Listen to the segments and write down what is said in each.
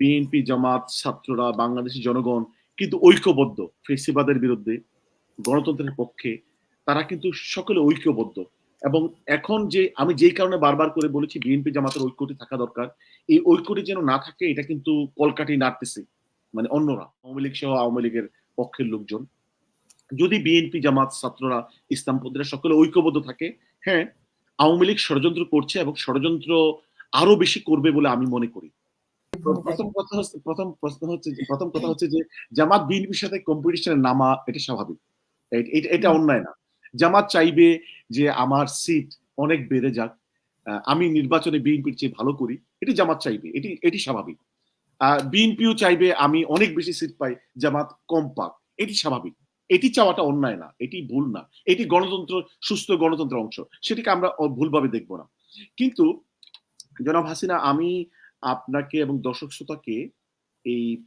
BNP জামাত ছাত্ররা, বাংলাদেশি জনগণ কিন্তু ঐক্যবদ্ধ ফেসিবাদের বিরুদ্ধে গণতন্ত্রের পক্ষে, তারা কিন্তু সকলে ঐক্যবদ্ধ। এবং এখন যে, আমি যেই কারণে বারবার করে বলেছি বিএনপি জামাতের ঐক্যটি থাকা দরকার, এই ঐক্যটি যেন না থাকে, এটা কিন্তু কলকাটি নাড়তেছে মানে অন্যরা, আওয়ামী লীগ সহ আওয়ামী লীগের পক্ষের লোকজন। যদি বিএনপি জামাত ছাত্ররা ইসলামপন্থীরা সকলে ঐক্যবদ্ধ থাকে হ্যাঁ আওয়ামী লীগ ষড়যন্ত্র করছে এবং ষড়যন্ত্র আরও বেশি করবে বলে আমি মনে করি। প্রথম কথা হচ্ছে প্রথম প্রশ্ন হচ্ছে প্রথম কথা হচ্ছে যে জামাত বিএনপির সাথে কম্পিটিশনে নামা এটা স্বাভাবিক। এটা- অন্যায় না। জামাত চাইবে যে আমার সিট অনেক বেড়ে যাক আমি নির্বাচনে বিএনপির চেয়ে ভালো করি এটি জামাত চাইবে এটি এটি স্বাভাবিক। বিএনপিও চাইবে আমি অনেক বেশি সিট পাই জামাত কম পাক এটি স্বাভাবিক। এটি চাওয়াটা অন্যায় না এটি ভুল না। এটি গণতন্ত্র সুস্থ গণতন্ত্রের অংশ সেটিকে আমরা ভুলভাবে দেখব না। কিন্তু জনাব হাসিনা আমি আপনাকে এবং দর্শক শ্রোতাকে এই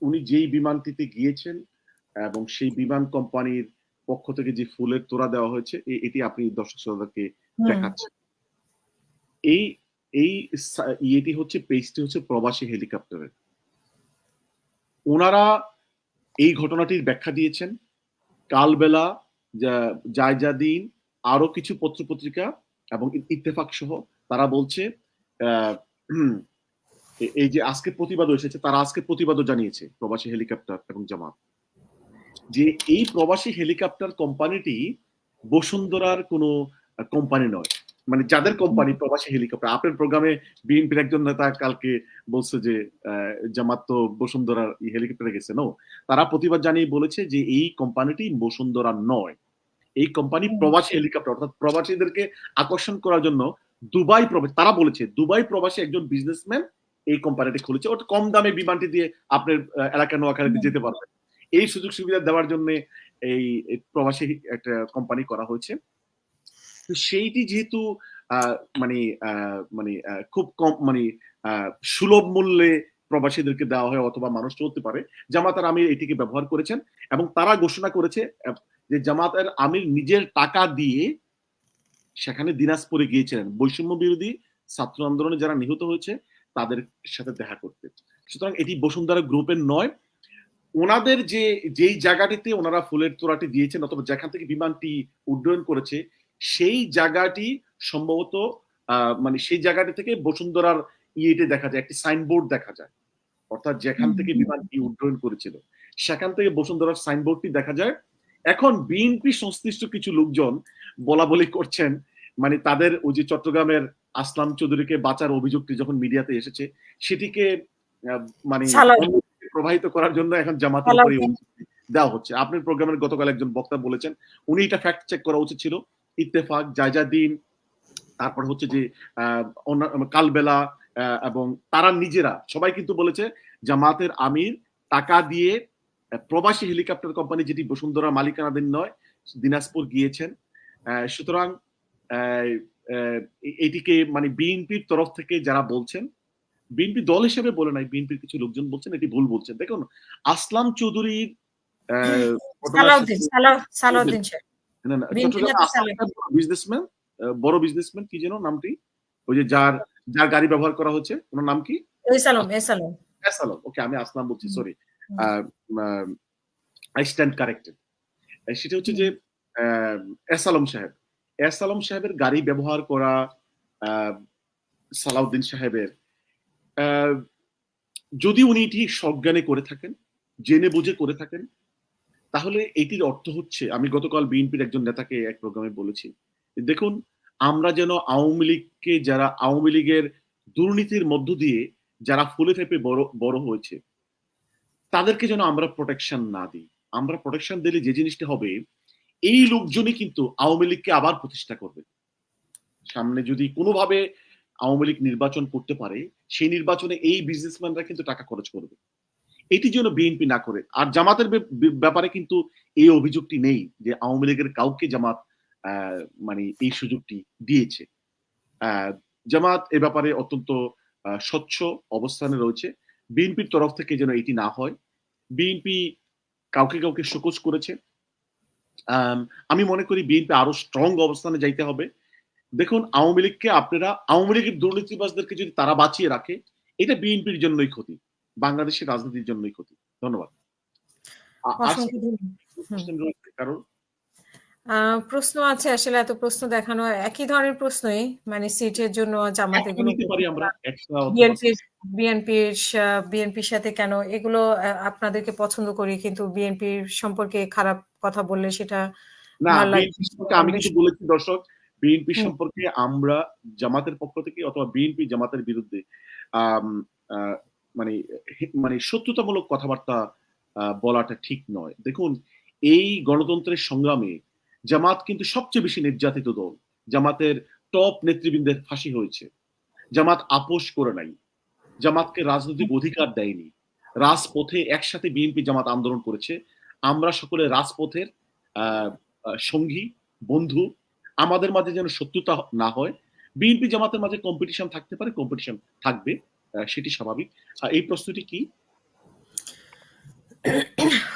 উনি যেই বিমানটিতে গিয়েছেন এবং সেই বিমান কোম্পানির পক্ষ থেকে যে ফুলের তোড়া দেওয়া হয়েছে এটি আপনি দর্শক শ্রোতাকে দেখাচ্ছেন। এই এই ইয়েটি হচ্ছে পেজটি হচ্ছে প্রবাসী হেলিকপ্টারের। ওনারা এই ঘটনাটির ব্যাখ্যা দিয়েছেন। কালবেলা যা- জায়জাদিন আরও কিছু পত্রপত্রিকা এবং ইত্তেফাক সহ তারা বলছে এই যে আজকে প্রতিবাদ এসেছে তারা আজকে প্রতিবাদও জানিয়েছে প্রবাসী হেলিকপ্টার এবং জামাত। যে এই প্রবাসী হেলিকপ্টার কোম্পানিটি বসুন্ধরার কোনো কোম্পানি নয়। মানে যাদের কোম্পানি প্রবাসী হেলিকপ্টার আপনার প্রোগ্রামে বিএনপির একজন নেতা কালকে বলছে যে জামাত তো বসুন্ধরার হেলিকপ্টারে গেছে নো তারা প্রতিবাদ জানিয়ে বলেছে যে এই কোম্পানিটি বসুন্ধরা নয়। এই কোম্পানি প্রবাসী হেলিকপ্টার অর্থাৎ প্রবাসীদেরকে আকর্ষণ করার জন্য দুবাই প্রবাসী তারা বলেছে দুবাই প্রবাসী একজন বিজনেসম্যান এই কোম্পানিটি খুলেছে ওটা কম দামে বিমানটি দিয়ে আপনার এলাকা নোয়াখালীতে। যেতে পারবেন এই সুযোগ সুবিধা দেওয়ার জন্য এই প্রবাসী একটা কোম্পানি করা হয়েছে। তো সেইটি যেহেতু মানে মানে খুব কম মানে সুলভ মূল্যে প্রবাসীদেরকে দেওয়া হয় অথবা মানুষ চলতে পারে জামাতার আমির এটিকে ব্যবহার করেছেন এবং তারা ঘোষণা করেছে যে জামাতের আমির নিজের টাকা দিয়ে সেখানে দিনাজপুরে গিয়েছিলেন। বৈষম্য বিরোধী ছাত্র আন্দোলনে যারা নিহত হয়েছে তাদের সাথে দেখা করতে। সুতরাং এটি বসুন্ধরা গ্রুপের নয়। ওনাদের যে যেই জায়গাটিতে ওনারা ফুলের তোড়াটি দিয়েছেন অথবা যেখান থেকে বিমানটি উড্ডয়ন করেছে সেই জায়গাটি সম্ভবত মানে সেই জায়গাটি থেকে বসুন্ধরার ইয়েতে দেখা যায় একটি সাইনবোর্ড দেখা যায়। অর্থাৎ যেখান থেকে বিমানটি উড্ডয়ন করেছিল। সেখান থেকে বসুন্ধরার সাইনবোর্ডটি দেখা যায়। এখন বিএনপি সংশ্লিষ্ট কিছু লোকজন বলা বলি করছেন মানে তাদের ওই যে চট্টগ্রামের আসলাম চৌধুরীকে বাঁচার অভিযোগটি যখন মিডিয়াতে এসেছে সেটিকে মানে। প্রবাহিত করার জন্য এখন জামাতের উপরে দেওয়া হচ্ছে। আপনার প্রোগ্রামের গতকাল একজন বক্তা বলেছেন উনি এটা ফ্যাক্ট চেক করা উচিত ছিল ইত্তেফাক জায়জাদিন তারপর হচ্ছে যে কালবেলা এবং তারা নিজেরা সবাই কিন্তু বলেছে জামাতের আমির টাকা দিয়ে প্রবাসী হেলিকপ্টার কোম্পানি যেটি বসুন্ধরা মালিকানাধীন নয় দিনাজপুর গিয়েছেন। আহ, সুতরাং এটিকে মানে বিএনপির তরফ থেকে যারা বলছেন বিএনপি দল হিসেবে বলে নাই বিএনপির কিছু লোকজন বলছেন এটি ভুল বলছেন। দেখুন আসলাম চৌধুরীর বিজনেসম্যান বড় বিজনেসম্যান কি যেন নামটি? ওই যে যার যার গাড়ি ব্যবহার করা হচ্ছে ওনার নাম কি? ওকে আমি আসলাম বলছি। সরি। আই স্ট্যান্ড কারেক্টেড সেটা হচ্ছে যে এসালম সাহেব এসালম সাহেবের গাড়ি ব্যবহার করা সালাউদ্দিন সাহেবের যদি উনি এটি সজ্ঞানে করে থাকেন, জেনে বুঝে করে থাকেন, তাহলে এটির অর্থ হচ্ছে, আমি গতকাল বিএনপির একজন নেতাকে এক প্রোগ্রামে বলেছি, দেখুন, আমরা যেন আওয়ামী লীগকে যারা, আওয়ামী লীগের দুর্নীতির মধ্য দিয়ে যারা ফুলে ফেপে বড় বড় হয়েছে, তাদেরকে যেন আমরা প্রোটেকশন না দিই। আমরা প্রোটেকশন দিলে যে জিনিসটা হবে এই লোকজনই কিন্তু আওয়ামী লীগকে আবার প্রতিষ্ঠা করবে। সামনে যদি কোনোভাবে আওয়ামী লীগ নির্বাচন করতে পারে, সেই নির্বাচনে এই বিজনেসম্যানরা কিন্তু টাকা খরচ করবে। এটি যেন বিএনপি না করে। আর জামাতের ব্যাপারে কিন্তু এই অভিযোগটি নেই যে আওয়ামী লীগের কাউকে জামাত মানে এই সুযোগটি দিয়েছে। জামাত এ ব্যাপারে অত্যন্ত স্বচ্ছ অবস্থানে রয়েছে। বিএনপির তরফ থেকে যেন এটি না হয়। বিএনপি কাউকে কাউকে শোকজ করেছে। আম, আমি মনে করি বিএনপি আরও স্ট্রং অবস্থানে যাইতে হবে। দেখুন আওয়ামী লীগকে আপনারা আওয়ামী লীগের দুর্নীতিবাজদেরকে যদি তারা বাঁচিয়ে রাখে এটা বিএনপির জন্যই ক্ষতি বাংলাদেশের রাজনীতির জন্যই ক্ষতি। ধন্যবাদ। প্রশ্ন আছে আসলে এত প্রশ্ন দেখানো একই ধরনের প্রশ্নই মানে সিটের জন্য জামাত বিএনপির বিএনপির সাথে কেন? এগুলো আপনাদেরকে পছন্দ করি কিন্তু বিএনপির সম্পর্কে খারাপ কথা বললে সেটা না আমি কিছু বলেছি দর্শক। বিএনপি সম্পর্কে আমরা জামাতের পক্ষ থেকে অথবা বিএনপি জামাতের বিরুদ্ধে মানে মানে সত্যতামূলক কথাবার্তা বলাটা ঠিক নয়। দেখুন এই গণতন্ত্রের সংগ্রামে জামাত কিন্তু সবচেয়ে বেশি নির্যাতিত দল। জামাতের টপ নেতৃবৃন্দের ফাঁসি হয়েছে। জামাত আপোষ করে নাই। জামাতকে রাজনৈতিক অধিকার দেয়নি। রাজপথে একসাথে বিএনপি জামাত আন্দোলন করেছে। আমরা সকলে রাজপথের সঙ্গী বন্ধু। আমাদের মাঝে যেন শত্রুতা না হয়। বিএনপি জামাতের মাঝে কম্পিটিশন থাকতে পারে কম্পিটিশন থাকবে সেটি স্বাভাবিক। এই প্রশ্নটি কি?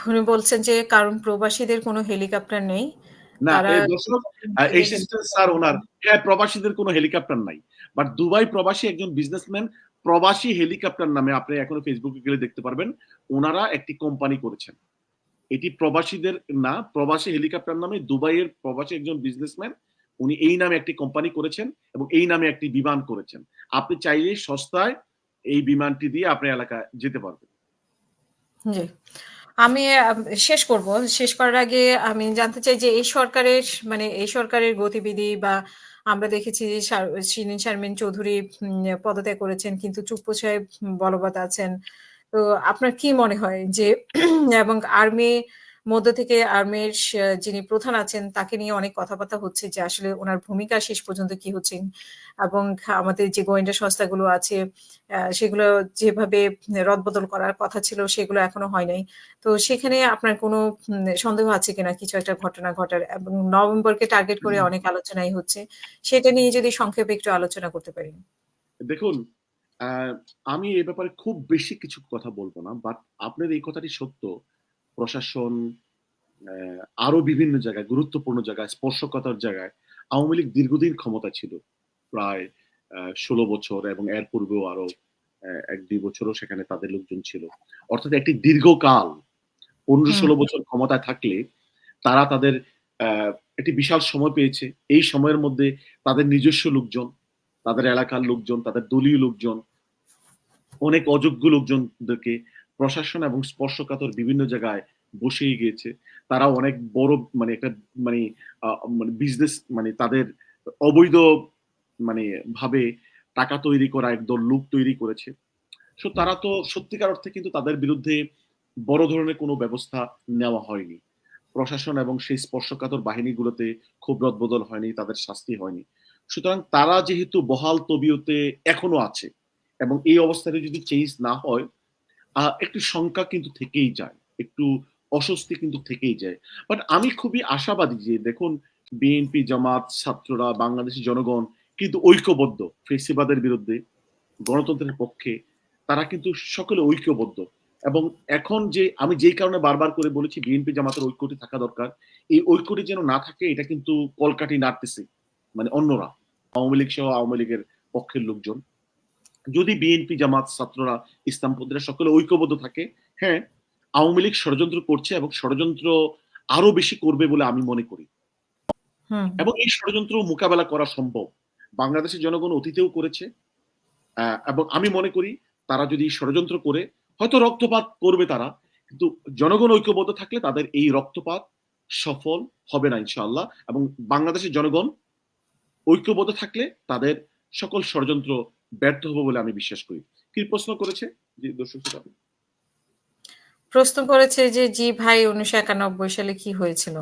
উনি বলছেন যে কারণ প্রবাসীদের কোনো হেলিকপ্টার নেই। না এই স্যার ওনার হ্যাঁ প্রবাসীদের কোনো হেলিকপ্টার নাই। বাট দুবাই প্রবাসী একজন বিজনেসম্যান প্রবাসী হেলিকপ্টার নামে আপনি এখনও ফেসবুকে গেলে দেখতে পারবেন ওনারা একটি কোম্পানি করেছেন। এটি প্রবাসীদের না, প্রবাসী হেলিকপ্টার নামে দুবাইয়ের প্রবাসী একজন বিজনেসম্যান উনি এই নামে একটি কোম্পানি করেছেন এবং এই নামে একটি বিমান করেছেন। আপনি চাইলে সস্তায় এই বিমানটি দিয়ে আপনার এলাকায় যেতে পারবেন। জি। আমি শেষ করব। শেষ করার আগে আমি জানতে চাই যে এই সরকারের মানে এই সরকারের গতিবিধি বা আমরা দেখেছি যে শিরিন শারমিন চৌধুরী পদত্যাগ করেছেন, কিন্তু চুপ্পু সাহেব বলবৎ আছেন। তো আপনার কি মনে হয় যে এবং আর্মি মধ্য থেকে আর্মির যিনি প্রধান আছেন তাকে নিয়ে অনেক কথাবার্তা হচ্ছে যে আসলে ওনার ভূমিকা শেষ পর্যন্ত কি হচ্ছে? এবং আমাদের যে গোয়েন্দা সংস্থাগুলো আছে সেগুলো যেভাবে রদবদল করার কথা ছিল সেগুলো এখনও হয় নাই। তো সেখানে আপনার কোনো সন্দেহ আছে কিনা কিছু একটা ঘটনা ঘটার? এবং নভেম্বরকে টার্গেট করে অনেক আলোচনাই হচ্ছে। সেটা নিয়ে যদি সংক্ষেপে একটু আলোচনা করতে পারি দেখুন আমি এই ব্যাপারে খুব বেশি কিছু কথা বলব না বাট আপনার এই কথাটি সত্য। প্রশাসন আরও বিভিন্ন জায়গায় গুরুত্বপূর্ণ জায়গায় স্পর্শকতার জায়গায় আওয়ামী লীগ দীর্ঘদিন ক্ষমতা ছিল। প্রায় ষোলো বছর এবং এর পূর্বেও আরও এক দুই বছরও সেখানে তাদের লোকজন ছিল। অর্থাৎ একটি দীর্ঘকাল পনেরো ষোলো বছর ক্ষমতায় থাকলে তারা তাদের আহ, একটি বিশাল সময় পেয়েছে। এই সময়ের মধ্যে তাদের নিজস্ব লোকজন তাদের এলাকার লোকজন তাদের দলীয় লোকজন অনেক অযোগ্য লোকজনদেরকে প্রশাসন এবং স্পর্শকাতর বিভিন্ন জায়গায় বসিয়ে গিয়েছে। তারা অনেক বড় মানে একটা মানে মানে বিজনেস মানে তাদের অবৈধ মানে ভাবে টাকা তৈরি করা, একদল লোক তৈরি করেছে। সো তারা তো সত্যিকার অর্থে কিন্তু তাদের বিরুদ্ধে বড় ধরনের কোনো ব্যবস্থা নেওয়া হয়নি। প্রশাসন এবং সেই স্পর্শকাতর বাহিনীগুলোতে খুব রদবদল হয়নি, তাদের শাস্তি হয়নি। সুতরাং তারা যেহেতু বহাল তবিয়তে এখনও আছে এবং এই অবস্থাতে যদি চেঞ্জ না হয় একটু শঙ্কা কিন্তু থেকেই যায়, একটু অস্বস্তি কিন্তু থেকেই যায়। বাট আমি খুবই আশাবাদী যে দেখুন বিএনপি জামাত, ছাত্ররা বাংলাদেশের জনগণ কিন্তু ঐক্যবদ্ধ। ফেসিবাদের বিরুদ্ধে, গণতন্ত্রের পক্ষে তারা কিন্তু সকলে ঐক্যবদ্ধ। এবং এখন যে আমি যেই কারণে বারবার করে বলেছি বিএনপি জামাতের ঐক্যটি থাকা দরকার, এই ঐক্যটি যেন না থাকে, এটা কিন্তু কলকাটি নাড়তেছে মানে অন্যরা, আওয়ামী লীগ সহ আওয়ামী লীগের পক্ষের লোকজন। যদি বিএনপি জামাত ছাত্ররা ইসলামপন্থীরা সকলে ঐক্যবদ্ধ থাকে হ্যাঁ আওয়ামী লীগ ষড়যন্ত্র করছে এবং ষড়যন্ত্র আরও বেশি করবে বলে আমি মনে করি। এবং এই ষড়যন্ত্র মোকাবেলা করা সম্ভব। বাংলাদেশের জনগণ অতীতেও করেছে এবং আমি মনে করি তারা যদি ষড়যন্ত্র করে হয়তো রক্তপাত করবে তারা কিন্তু জনগণ ঐক্যবদ্ধ থাকলে তাদের এই রক্তপাত সফল হবে না ইনশাআল্লাহ। এবং বাংলাদেশের জনগণ ঐক্যবদ্ধ থাকলে তাদের সকল ষড়যন্ত্র ব্যর্থ হবে বলে আমি বিশ্বাস করি। কি প্রশ্ন করেছে? জি দর্শক প্রশ্ন করেছে যে জি ভাই উনিশশো একানব্বই সালে কি হয়েছিল?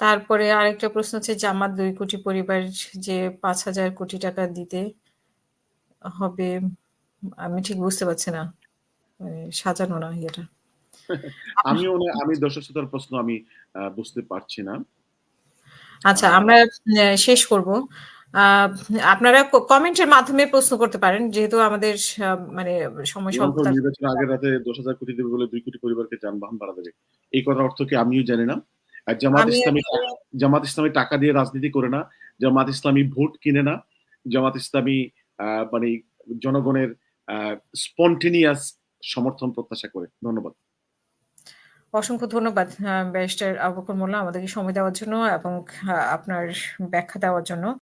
তারপরে আরেকটা প্রশ্ন হচ্ছে জামাত দুই কোটি পরিবার যে পাঁচ হাজার কোটি টাকা দিতে হবে আমি ঠিক বুঝতে পারছি না। মানে সাজানো না ইয়েটা। আমি আমি দর্শক শ্রোতার প্রশ্ন আমি বুঝতে পারছি না। আচ্ছা আমরা শেষ করব। আপনারা কমেন্টের মাধ্যমে প্রশ্ন করতে পারেন যেহেতু আমাদের মানে সময় স্বল্পতা আগের রাতে দশ হাজার কোটি দেবে বলে দুই কোটি পরিবারকে যানবাহন ভাড়া দেবে। এই কথার অর্থ কি আমিও জানি না। আর জামাত ইসলামী জামাত ইসলামী টাকা দিয়ে রাজনীতি করে না। জামাত ইসলামী ভোট কিনে না। জামাত ইসলামী মানে জনগণের স্পন্টেনিয়াস সমর্থন প্রত্যাশা করে। ধন্যবাদ। অসংখ্য ধন্যবাদ ব্যারিস্টার আবু মোল্লা আমাদেরকে সময় দেওয়ার জন্য এবং আপনার ব্যাখ্যা দেওয়ার জন্য।